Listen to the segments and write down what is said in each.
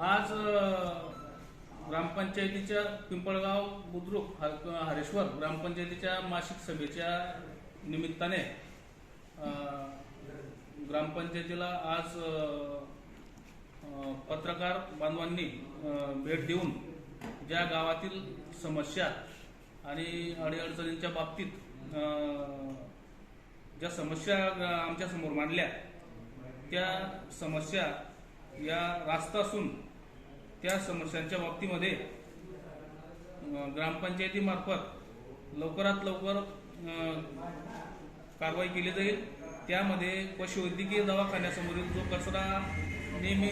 आज ग्रामपंचायतीच्या पिंपळगाव बुद्रुक हरेश्वर ग्रामपंचायतीच्या मासिक सभेच्या निमित्ताने ग्रामपंचायतीला आज पत्रकार बांधवांनी भेट देऊन ज्या गावातील समस्या आणि अडीअडचणींच्या बाबतीत ज्या समस्या आमच्यासमोर मांडल्या त्या समस्या या रास्ता असून त्या समस्यांच्या बाबतीमध्ये ग्रामपंचायतीमार्फत लवकरात लवकर कारवाई केली जाईल. त्यामध्ये पशुवैद्यकीय दवाखान्यासमोरील जो कचरा नेहमी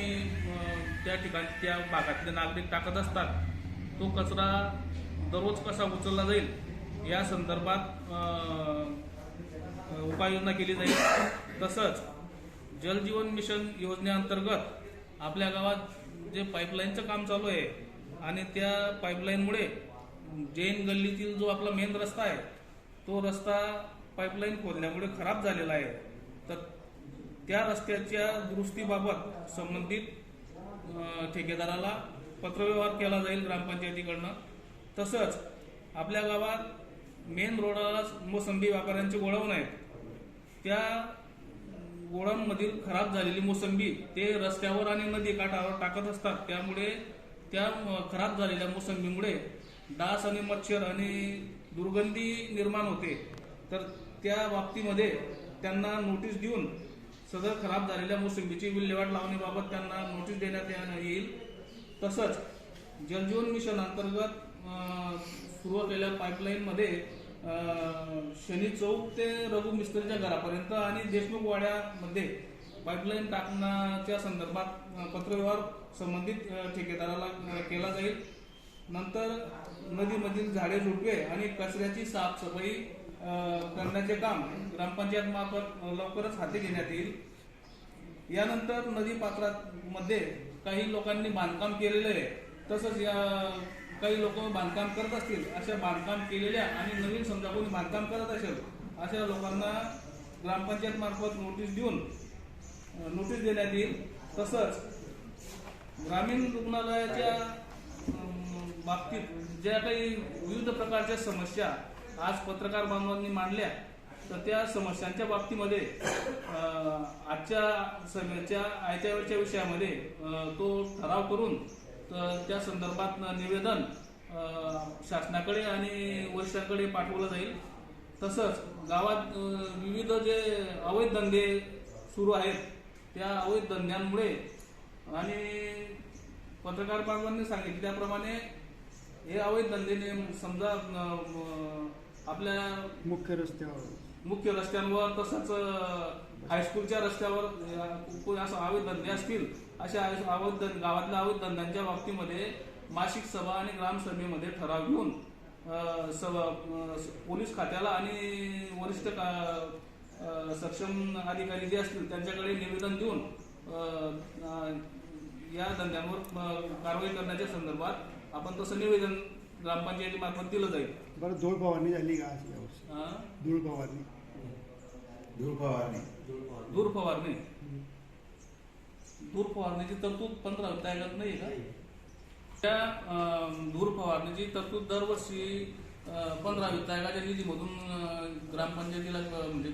त्या ठिकाणी त्या भागातले नागरिक टाकत असतात तो कचरा दररोज कसा उचलला जाईल? या संदर्भात उपाययोजना केली जाईल. तसंच जलजीवन मिशन योजनेअंतर्गत आपल्या गावात जे पाईपलाईनचं काम चालू आहे आणि त्या पाईपलाईनमुळे जैन गल्लीतील जो आपला मेन रस्ता आहे तो रस्ता पाईपलाईन खोदल्यामुळे खराब झालेला आहे. तर त्या रस्त्याच्या दुरुस्तीबाबत संबंधित ठेकेदाराला पत्रव्यवहार केला जाईल ग्रामपंचायतीकडनं. तसंच आपल्या गावात मेन रोडाला मोसंबी व्यापाऱ्यांचे गोडाऊन आहेत त्या गोडाऊनमधील खराब झालेली मोसंबी ते रस्त्यावर आणि नदी काठावर टाकत असतात. त्यामुळे त्या खराब झालेल्या मोसंबीमुळे डास आणि मच्छर आणि दुर्गंधी निर्माण होते. तर त्या बाबतीमध्ये त्यांना नोटीस देऊन सदर खराब झालेल्या मोसंबीची विल्हेवाट लावण्याबाबत त्यांना नोटीस देण्यात येईल. तसंच जलजीवन मिशन अंतर्गत सुरू असलेल्या पाईपलाईनमध्ये शनी चौक ते रघु मिस्त्रीच्या घरापर्यंत आणि देशमुख वाड्यामध्ये पाईपलाईन टाकण्याच्या संदर्भात पत्रव्यवहार संबंधित ठेकेदाराला केला जाईल. नंतर नदीमधील झाडे झुडपे आणि कचऱ्याची साफसफाई करण्याचे काम ग्रामपंचायत मार्फत लवकरच हाती घेण्यात येईल. यानंतर नदी पात्रामध्ये काही लोकांनी बांधकाम केलेलं आहे. तसंच या काही लोक बांधकाम करत असतील अशा बांधकाम केलेल्या आणि नवीन समजा कोणी बांधकाम करत असेल अशा लोकांना ग्रामपंचायत मार्फत नोटीस देऊन नोटीस देण्यात येईल. तसंच ग्रामीण रुग्णालयाच्या बाबतीत ज्या काही विविध प्रकारच्या समस्या आज पत्रकार बांधवांनी मांडल्या तर त्या समस्यांच्या बाबतीमध्ये आजच्या सभेच्या आयत्या वेळच्या विषयामध्ये तो ठराव करून तर त्या संदर्भात निवेदन शासनाकडे आणि वरिष्ठांकडे पाठवलं जाईल. तसंच गावात विविध जे अवैध धंदे सुरू आहेत त्या अवैध धंद्यांमुळे आणि पत्रकार बांधवांनी सांगितलं त्याप्रमाणे हे अवैध धंदे नेम- समजा आपल्या मुख्य रस्त्यावर. मुख्य रस्त्यांवर तसंच हायस्कूलच्या रस्त्यावर असं अवैध धंदे असतील अशा धं- गावातल्या धंद्यांच्या बाबतीमध्ये मासिक सभा आणि ग्रामसभेमध्ये ठराव घेऊन सभा पोलीस खात्याला आणि वरिष्ठ का- सक्षम अधिकारी जे असतील त्यांच्याकडे निवेदन देऊन या धंद्यांवर कारवाई करण्याच्या संदर्भात आपण तसं निवेदन ग्रामपंचायतीमार्फत दिलं जाईल. बरं धूळ फवारणी झाली का धूळ फवारणी. धूळ फवारणी. फवारणी. धूर फवारणीची तरतूद पंधरा विधायकात नाही का? त्या धूर फवारणीची तरतूद दरवर्षी पंधरा विधायकाच्या निधीमधून ग्रामपंचायतीला म्हणजे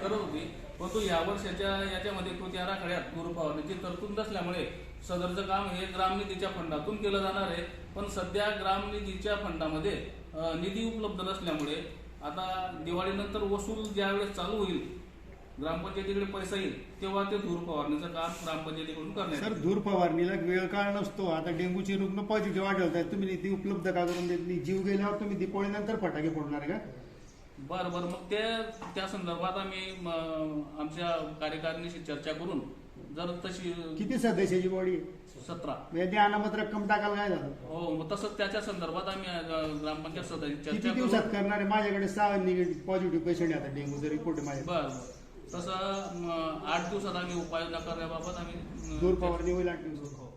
करत होती. परंतु या वर्षाच्या याच्यामध्ये कृती आराखड्यात धूर फवारणीची तरतूद नसल्यामुळे सदरचं काम हे ग्रामनिधीच्या फंडातून केलं जाणार आहे. पण सध्या ग्रामनिधीच्या फंडामध्ये निधी उपलब्ध नसल्यामुळे आता दिवाळीनंतर वसूल ज्यावेळेस चालू होईल ग्रामपंचायतीकडे पैसा येईल तेव्हा ते धूर फवारणीचं काम ग्रामपंचायतीकडून करण्यात सर. धूर फवारणीला वेळ काळ नसतो. आता डेंग्यूचे रुग्ण पॉझिटिव्ह आढळत आहेत तुम्ही ती उपलब्ध का करून देत नाही? जीव गेल्यावर तुम्ही दिपोळीनंतर फटाके फोडणार का? बरं बरं. मग ते त्या संदर्भात आम्ही आमच्या कार्यकारिणीशी चर्चा करून जर तशी किती सदस्याची बॉडी सतरा. म्हणजे अनामत रक्कम टाकायला काय झालं? हो मग तसंच त्याच्या संदर्भात आम्ही ग्रामपंचायत सदस्य किती दिवसात करू करणार आहे? माझ्याकडे सहा निगेटिव्ह पॉझिटिव्ह पेशंट आता डेंग्यूचा रिपोर्ट माझ्या बरं. तसं आठ दिवसात आम्ही उपाययोजना करण्याबाबत आम्ही दूर धूर फवारणी होईल आठ दिवसात